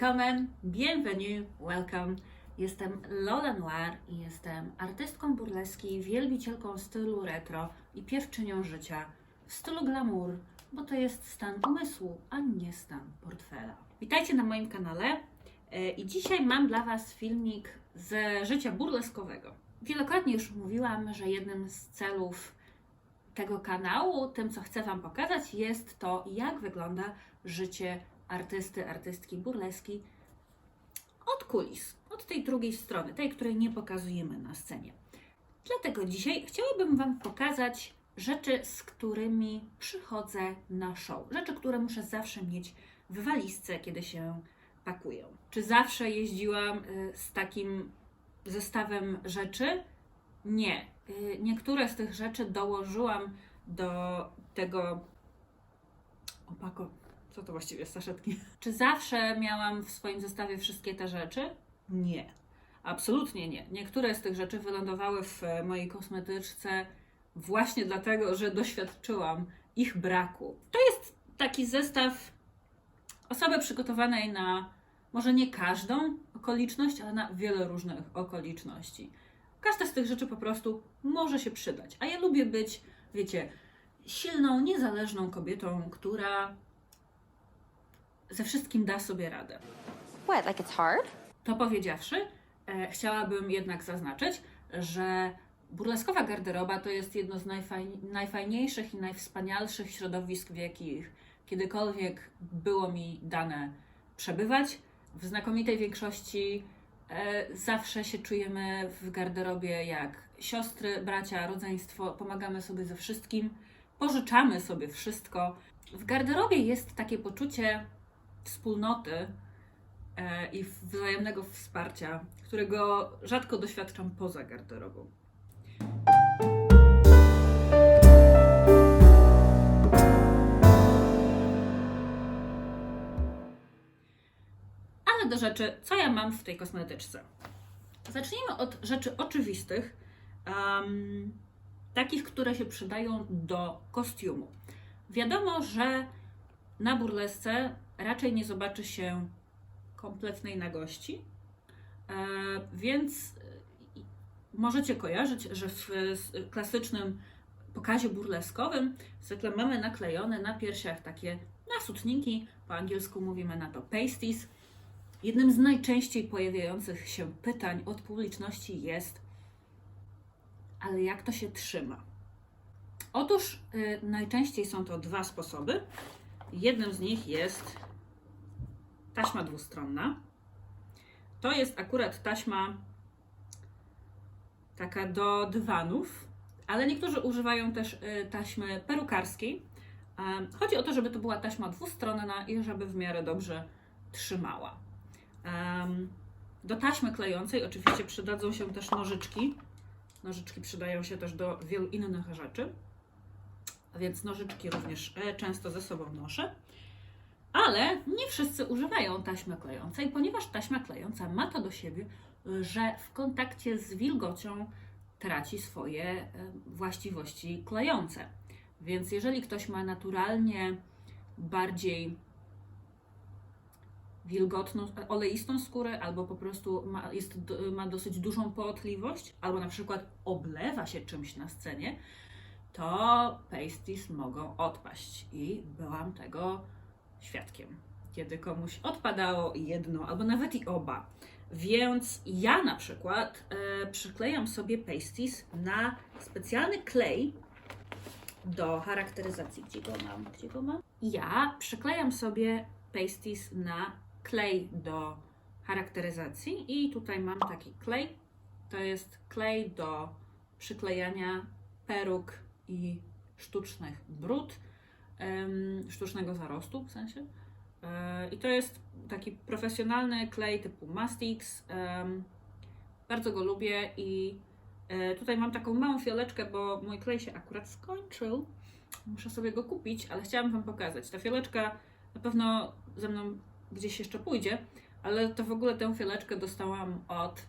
Willkommen, bienvenue, welcome. Jestem Lola Noir i jestem artystką burleski, wielbicielką stylu retro i piewczynią życia w stylu glamour, bo to jest stan umysłu, a nie stan portfela. Witajcie na moim kanale e, i dzisiaj mam dla Was filmik ze życia burleskowego. Wielokrotnie już mówiłam, że jednym z celów tego kanału, tym co chcę Wam pokazać, jest to, jak wygląda życie artysty, artystki burleski od kulis, od tej drugiej strony, tej, której nie pokazujemy na scenie. Dlatego dzisiaj chciałabym Wam pokazać rzeczy, z którymi przychodzę na show. Rzeczy, które muszę zawsze mieć w walizce, kiedy się pakuję. Czy zawsze jeździłam y, z takim zestawem rzeczy? Nie. Y, Niektóre z tych rzeczy dołożyłam do tego opako. Co to właściwie saszetki? Czy zawsze miałam w swoim zestawie wszystkie te rzeczy? Nie. Absolutnie nie. Niektóre z tych rzeczy wylądowały w e, mojej kosmetyczce właśnie dlatego, że doświadczyłam ich braku. To jest taki zestaw osoby przygotowanej na może nie każdą okoliczność, ale na wiele różnych okoliczności. Każda z tych rzeczy po prostu może się przydać. A ja lubię być, wiecie, silną, niezależną kobietą, która ze wszystkim da sobie radę. What, like it's hard? To powiedziawszy, e, chciałabym jednak zaznaczyć, że burleskowa garderoba to jest jedno z najfajn- najfajniejszych i najwspanialszych środowisk, w jakich kiedykolwiek było mi dane przebywać. W znakomitej większości e, zawsze się czujemy w garderobie jak siostry, bracia, rodzeństwo, pomagamy sobie ze wszystkim, pożyczamy sobie wszystko. W garderobie jest takie poczucie wspólnoty, e, i wzajemnego wsparcia, którego rzadko doświadczam poza garderobą. Ale do rzeczy, co ja mam w tej kosmetyczce. Zacznijmy od rzeczy oczywistych, em, takich, które się przydają do kostiumu. Wiadomo, że na burlesce raczej nie zobaczy się kompletnej nagości. E, więc e, możecie kojarzyć, że w klasycznym pokazie burleskowym zwykle mamy naklejone na piersiach takie nasutniki, po angielsku mówimy na to pasties. Jednym z najczęściej pojawiających się pytań od publiczności jest, ale jak to się trzyma? Otóż y, najczęściej są to dwa sposoby. Jednym z nich jest taśma dwustronna. To jest akurat taśma taka do dywanów, ale niektórzy używają też y, taśmy perukarskiej. Em, Chodzi o to, żeby to była taśma dwustronna i żeby w miarę dobrze trzymała. Do taśmy klejącej oczywiście przydadzą się też nożyczki. Nożyczki przydają się też do wielu innych rzeczy, więc nożyczki również e, często ze sobą noszę. Ale nie wszyscy używają taśmy klejącej, ponieważ taśma klejąca ma to do siebie, że w kontakcie z wilgocią traci swoje e, właściwości klejące. Więc jeżeli ktoś ma naturalnie bardziej wilgotną, oleistą skórę, albo po prostu ma, jest, ma dosyć dużą pootliwość, albo na przykład oblewa się czymś na scenie, to pasties mogą odpaść. I byłam tego świadkiem, kiedy komuś odpadało jedno albo nawet i oba. Więc ja na przykład e, przyklejam sobie pasties na specjalny klej do charakteryzacji. Gdzie go mam? Gdzie go mam? Ja przyklejam sobie pasties na klej do charakteryzacji i tutaj mam taki klej. To jest klej do przyklejania peruk i sztucznych brud sztucznego zarostu w sensie. E, I to jest taki profesjonalny klej typu Mastix. Bardzo go lubię i e, tutaj mam taką małą fioleczkę, bo mój klej się akurat skończył. Muszę sobie go kupić, ale chciałam Wam pokazać. Ta fioleczka na pewno ze mną gdzieś jeszcze pójdzie, ale to w ogóle tę fioleczkę dostałam od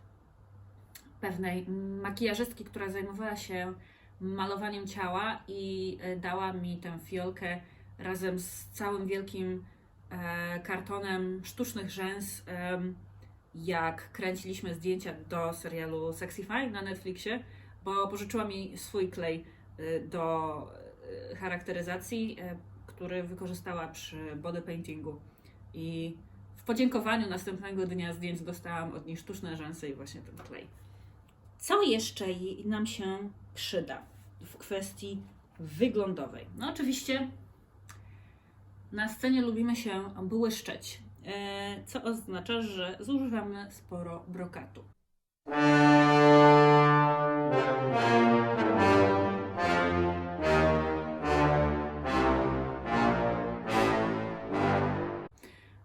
pewnej makijażystki, która zajmowała się malowaniem ciała i e, dała mi tę fiolkę razem z całym wielkim e, kartonem sztucznych rzęs, jak kręciliśmy zdjęcia do serialu Sexify na Netflixie, bo pożyczyła mi swój klej y, do charakteryzacji, który wykorzystała przy body paintingu. I w podziękowaniu następnego dnia zdjęć dostałam od niej sztuczne rzęsy i właśnie ten klej. Co jeszcze nam się przyda w kwestii wyglądowej? No oczywiście na scenie lubimy się błyszczeć, e, co oznacza, że zużywamy sporo brokatu.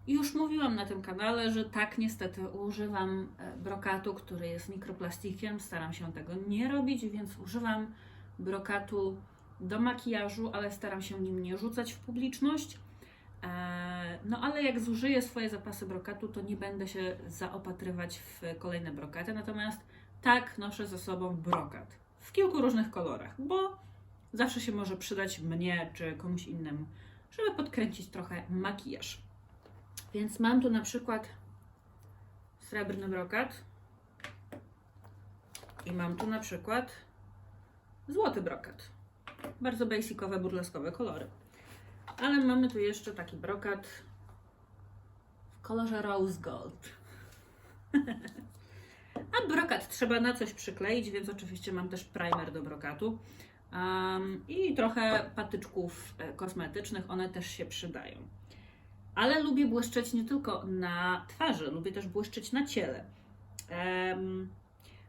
Już mówiłam na tym kanale, że tak niestety używam e, brokatu, który jest mikroplastikiem. Staram się tego nie robić, więc używam brokatu do makijażu, ale staram się nim nie rzucać w publiczność. E, No ale jak zużyję swoje zapasy brokatu, to nie będę się zaopatrywać w kolejne brokaty. Natomiast tak noszę ze sobą brokat w kilku różnych kolorach, bo zawsze się może przydać mnie czy komuś innemu, żeby podkręcić trochę makijaż. Więc mam tu na przykład srebrny brokat i mam tu na przykład złoty brokat. Bardzo basicowe, burleskowe kolory. Ale mamy tu jeszcze taki brokat w kolorze rose gold. A brokat trzeba na coś przykleić, więc oczywiście mam też primer do brokatu. Um, I trochę patyczków e, kosmetycznych, one też się przydają. Ale lubię błyszczeć nie tylko na twarzy, lubię też błyszczeć na ciele. Em,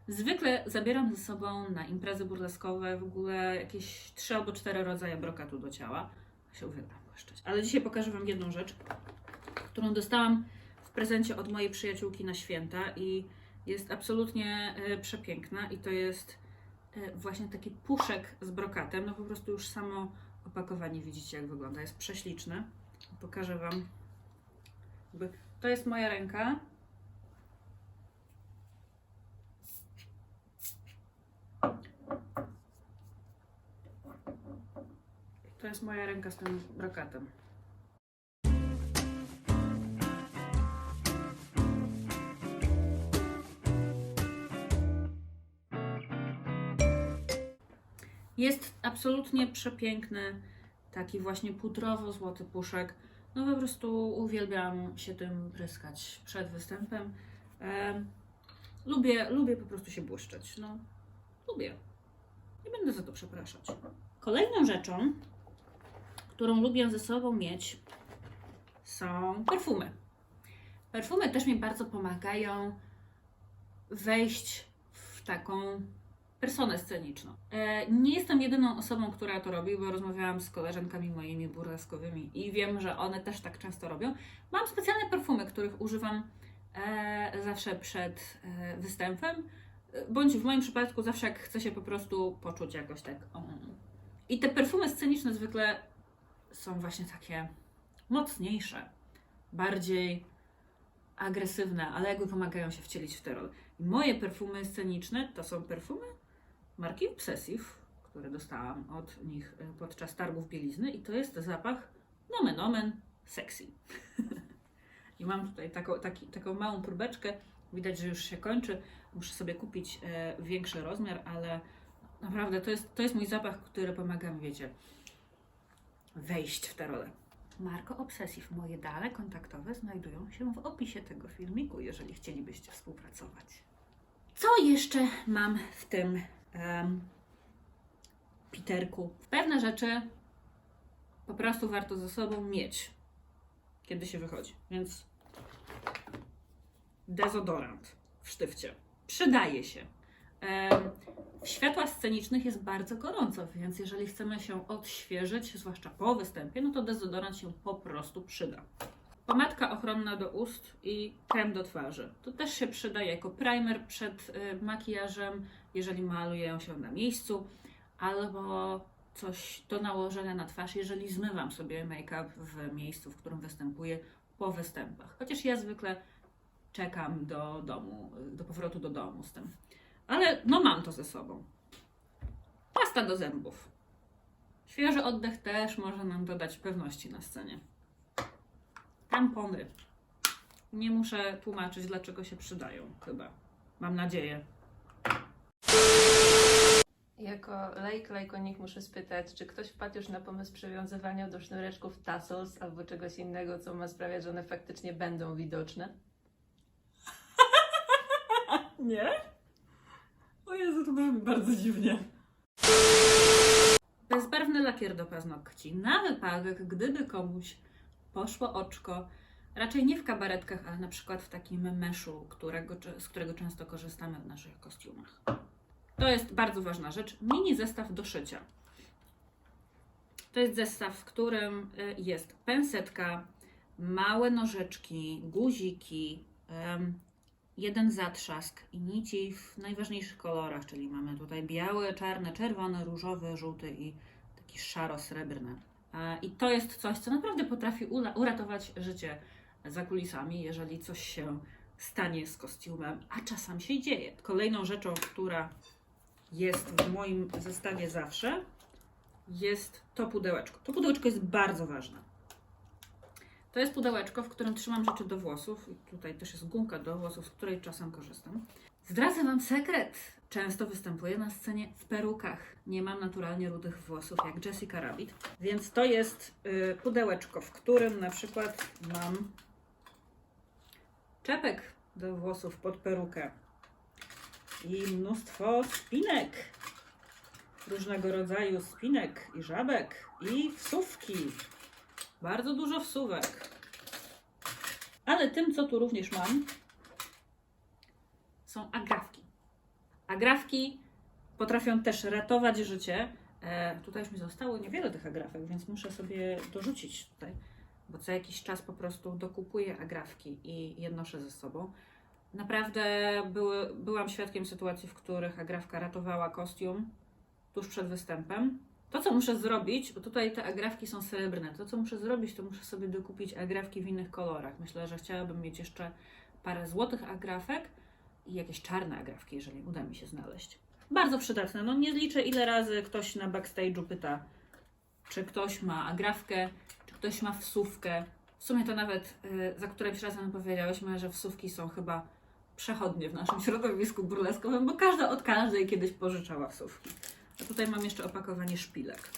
zwykle zabieram ze sobą na imprezy burleskowe w ogóle jakieś trzy albo cztery rodzaje brokatu do ciała. Się uwielbiam błyszczeć. Ale dzisiaj pokażę Wam jedną rzecz, którą dostałam w prezencie od mojej przyjaciółki na święta i jest absolutnie e, przepiękna i to jest e, właśnie taki puszek z brokatem. No po prostu już samo opakowanie widzicie jak wygląda. Jest prześliczne. Pokażę Wam. To jest moja ręka. To jest moja ręka z tym brokatem. Jest absolutnie przepiękny, taki właśnie pudrowo-złoty puszek. No po prostu uwielbiam się tym pryskać przed występem. Em, lubię, lubię po prostu się błyszczeć. No, lubię. Nie będę za to przepraszać. Kolejną rzeczą, którą lubię ze sobą mieć, są perfumy. Perfumy też mi bardzo pomagają wejść w taką personę sceniczną. E, nie jestem jedyną osobą, która to robi, bo rozmawiałam z koleżankami moimi burleskowymi i wiem, że one też tak często robią. Mam specjalne perfumy, których używam e, zawsze przed e, występem, bądź w moim przypadku zawsze jak chcę się po prostu poczuć jakoś tak. I te perfumy sceniczne zwykle są właśnie takie mocniejsze, bardziej agresywne, ale jakby pomagają się wcielić w tę rolę. Moje perfumy sceniczne to są perfumy marki Obsessive, które dostałam od nich e, podczas targów bielizny i to jest zapach nomen omen sexy. I mam tutaj taką, taki, taką małą próbeczkę. Widać, że już się kończy. Muszę sobie kupić e, większy rozmiar, ale naprawdę to jest, to jest mój zapach, który pomaga mi, wiecie, wejść w tę rolę. Marko Obsessive, moje dane kontaktowe znajdują się w opisie tego filmiku, jeżeli chcielibyście współpracować. Co jeszcze mam w tym em, piterku? Pewne rzeczy po prostu warto ze sobą mieć, kiedy się wychodzi. Więc dezodorant w sztywcie przydaje się. W światłach scenicznych jest bardzo gorąco, więc jeżeli chcemy się odświeżyć, zwłaszcza po występie, no to dezodorant się po prostu przyda. Pomadka ochronna do ust i krem do twarzy. To też się przyda jako primer przed y, makijażem, jeżeli maluję się na miejscu, albo coś do nałożenia na twarz, jeżeli zmywam sobie make-up w miejscu, w którym występuję po występach. Chociaż ja zwykle czekam do domu, do powrotu do domu z tym. Ale no mam to ze sobą. Pasta do zębów. Świeży oddech też może nam dodać pewności na scenie. Tampony. Nie muszę tłumaczyć, dlaczego się przydają, chyba. Mam nadzieję. Jako laik, lajkonik muszę spytać, czy ktoś wpadł już na pomysł przywiązywania do sznureczków tassels albo czegoś innego, co ma sprawiać, że one faktycznie będą widoczne? Nie? O Jezu, to brzmi bardzo dziwnie. Bezbarwny lakier do paznokci. Na wypadek, gdyby komuś poszło oczko, raczej nie w kabaretkach, ale na przykład w takim meszu, którego, z którego często korzystamy w naszych kostiumach. To jest bardzo ważna rzecz. Mini zestaw do szycia. To jest zestaw, w którym y, jest pensetka, małe nożyczki, guziki, jeden zatrzask i nici w najważniejszych kolorach, czyli mamy tutaj biały, czarny, czerwony, różowy, żółty i taki szaro-srebrny. E, I to jest coś, co naprawdę potrafi uratować życie za kulisami, jeżeli coś się stanie z kostiumem, a czasem się dzieje. Kolejną rzeczą, która jest w moim zestawie zawsze, jest to pudełeczko. To pudełeczko jest bardzo ważne. To jest pudełeczko, w którym trzymam rzeczy do włosów. Tutaj też jest gumka do włosów, z której czasem korzystam. Zdradzę Wam sekret. Często występuję na scenie w perukach. Nie mam naturalnie rudych włosów jak Jessica Rabbit. Więc to jest y, pudełeczko, w którym na przykład mam czepek do włosów pod perukę i mnóstwo spinek. Różnego rodzaju spinek i żabek i wsówki. Bardzo dużo wsówek. Ale tym, co tu również mam, są agrafki. Agrafki potrafią też ratować życie. E, tutaj już mi zostało niewiele tych agrafek, więc muszę sobie dorzucić tutaj, bo co jakiś czas po prostu dokupuję agrafki i je noszę ze sobą. Naprawdę były, byłam świadkiem sytuacji, w których agrafka ratowała kostium tuż przed występem. To, co muszę zrobić, bo tutaj te agrafki są srebrne, to, co muszę zrobić, to muszę sobie dokupić agrafki w innych kolorach. Myślę, że chciałabym mieć jeszcze parę złotych agrafek i jakieś czarne agrafki, jeżeli uda mi się znaleźć. Bardzo przydatne. No nie zliczę, ile razy ktoś na backstage'u pyta, czy ktoś ma agrafkę, czy ktoś ma wsówkę. W sumie to nawet y, za którymś razem powiedziałyśmy, że wsówki są chyba przechodnie w naszym środowisku burleskowym, bo każda od każdej kiedyś pożyczała wsówki. A tutaj mam jeszcze opakowanie szpilek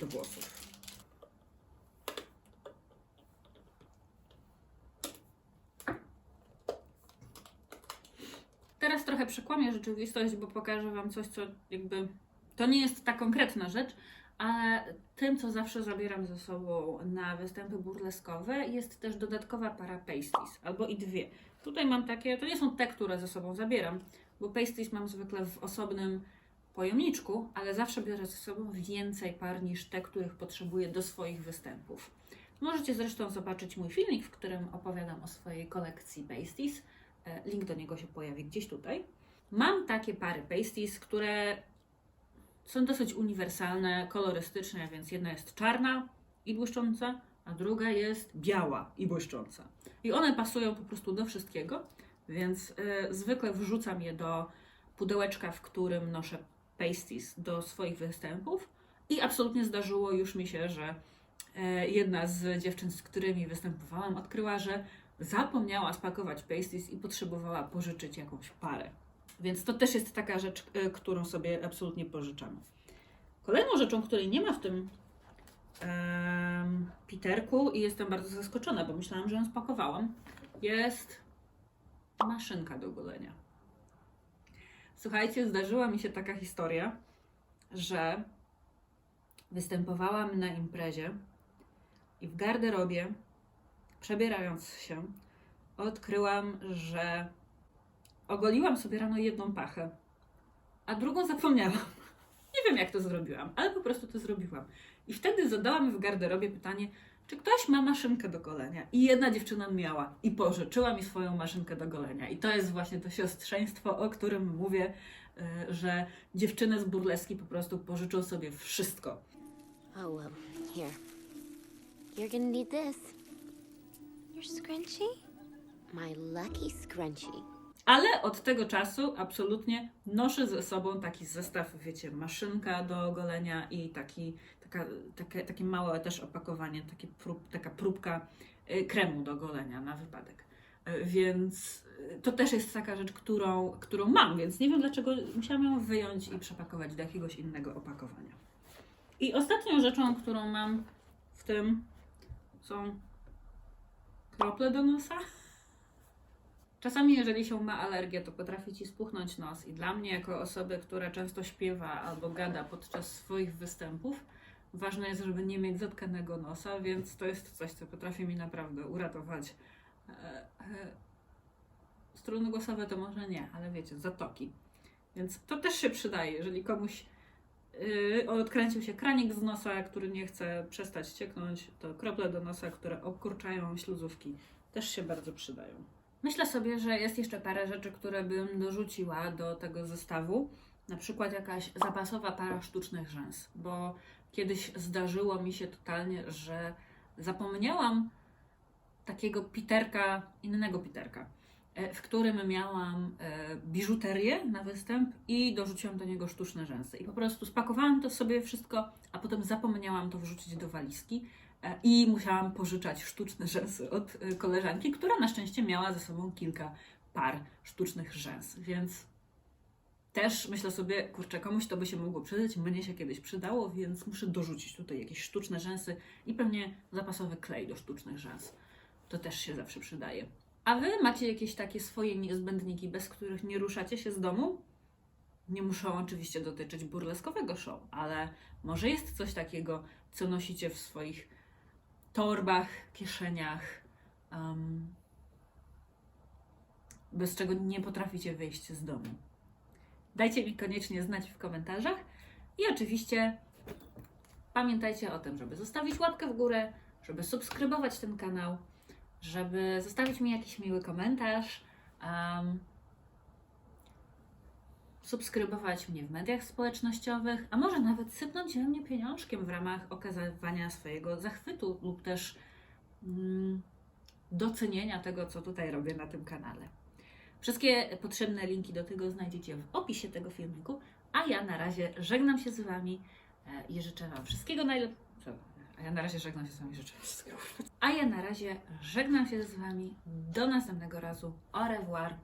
do włosów. Teraz trochę przekłamię rzeczywistość, bo pokażę Wam coś, co jakby to nie jest ta konkretna rzecz, ale tym, co zawsze zabieram ze sobą na występy burleskowe, jest też dodatkowa para pasties, albo i dwie. Tutaj mam takie, to nie są te, które ze sobą zabieram, bo pasties mam zwykle w osobnym pojemniczku, ale zawsze biorę ze sobą więcej par niż te, których potrzebuję do swoich występów. Możecie zresztą zobaczyć mój filmik, w którym opowiadam o swojej kolekcji pasties. E, Link do niego się pojawi gdzieś tutaj. Mam takie pary pasties, które są dosyć uniwersalne, kolorystyczne, więc jedna jest czarna i błyszcząca, a druga jest biała i błyszcząca. I one pasują po prostu do wszystkiego, więc e, zwykle wrzucam je do pudełeczka, w którym noszę pasties do swoich występów. I absolutnie zdarzyło już mi się, że e, jedna z dziewczyn, z którymi występowałam, odkryła, że zapomniała spakować pasties i potrzebowała pożyczyć jakąś parę. Więc to też jest taka rzecz, e, którą sobie absolutnie pożyczam. Kolejną rzeczą, której nie ma w tym em, piterku i jestem bardzo zaskoczona, bo myślałam, że ją spakowałam, jest maszynka do golenia. Słuchajcie, zdarzyła mi się taka historia, że występowałam na imprezie i w garderobie, przebierając się, odkryłam, że ogoliłam sobie rano jedną pachę, a drugą zapomniałam. Nie wiem, jak to zrobiłam, ale po prostu to zrobiłam. I wtedy zadałam w garderobie pytanie, czy ktoś ma maszynkę do golenia? I jedna dziewczyna miała i pożyczyła mi swoją maszynkę do golenia. I to jest właśnie to siostrzeństwo, o którym mówię, y, że dziewczyny z burleski po prostu pożyczą sobie wszystko. Oh, well, here. You're gonna need this. Your scrunchie? My lucky scrunchie. Ale od tego czasu absolutnie noszę ze sobą taki zestaw, wiecie, maszynka do golenia i taki, taka, takie, takie małe też opakowanie, takie prób, taka próbka y, kremu do golenia na wypadek. Y, Więc y, to też jest taka rzecz, którą, którą mam, więc nie wiem dlaczego musiałam ją wyjąć i przepakować do jakiegoś innego opakowania. I ostatnią rzeczą, którą mam w tym są krople do nosa. Czasami, jeżeli się ma alergię, to potrafi ci spuchnąć nos. I dla mnie, jako osoby, która często śpiewa albo gada podczas swoich występów, ważne jest, żeby nie mieć zatkanego nosa, więc to jest coś, co potrafi mi naprawdę uratować. E, e, struny głosowe to może nie, ale wiecie, zatoki. Więc to też się przydaje, jeżeli komuś yy, odkręcił się kranik z nosa, który nie chce przestać cieknąć, to krople do nosa, które obkurczają śluzówki, też się bardzo przydają. Myślę sobie, że jest jeszcze parę rzeczy, które bym dorzuciła do tego zestawu. Na przykład jakaś zapasowa para sztucznych rzęs, bo kiedyś zdarzyło mi się totalnie, że zapomniałam takiego piterka, innego piterka, e, w którym miałam e, biżuterię na występ i dorzuciłam do niego sztuczne rzęsy. I po prostu spakowałam to sobie wszystko, a potem zapomniałam to wrzucić do walizki e, i musiałam pożyczać sztuczne rzęsy od koleżanki, która na szczęście miała ze sobą kilka par sztucznych rzęs, więc też myślę sobie, kurczę, komuś to by się mogło przydać, mnie się kiedyś przydało, więc muszę dorzucić tutaj jakieś sztuczne rzęsy i pewnie zapasowy klej do sztucznych rzęs. To też się zawsze przydaje. A wy macie jakieś takie swoje niezbędniki, bez których nie ruszacie się z domu? Nie muszą oczywiście dotyczyć burleskowego show, ale może jest coś takiego, co nosicie w swoich torbach, kieszeniach, em, bez czego nie potraficie wyjść z domu. Dajcie mi koniecznie znać w komentarzach i oczywiście pamiętajcie o tym, żeby zostawić łapkę w górę, żeby subskrybować ten kanał, żeby zostawić mi jakiś miły komentarz, um, subskrybować mnie w mediach społecznościowych, a może nawet sypnąć we mnie pieniążkiem w ramach okazywania swojego zachwytu lub też mm, docenienia tego, co tutaj robię na tym kanale. Wszystkie potrzebne linki do tego znajdziecie w opisie tego filmiku, a ja na razie żegnam się z Wami e, i życzę Wam wszystkiego najlepszego. A ja na razie żegnam się z Wami, życzę wszystkiego. A ja na razie żegnam się z Wami. Do następnego razu. Au revoir.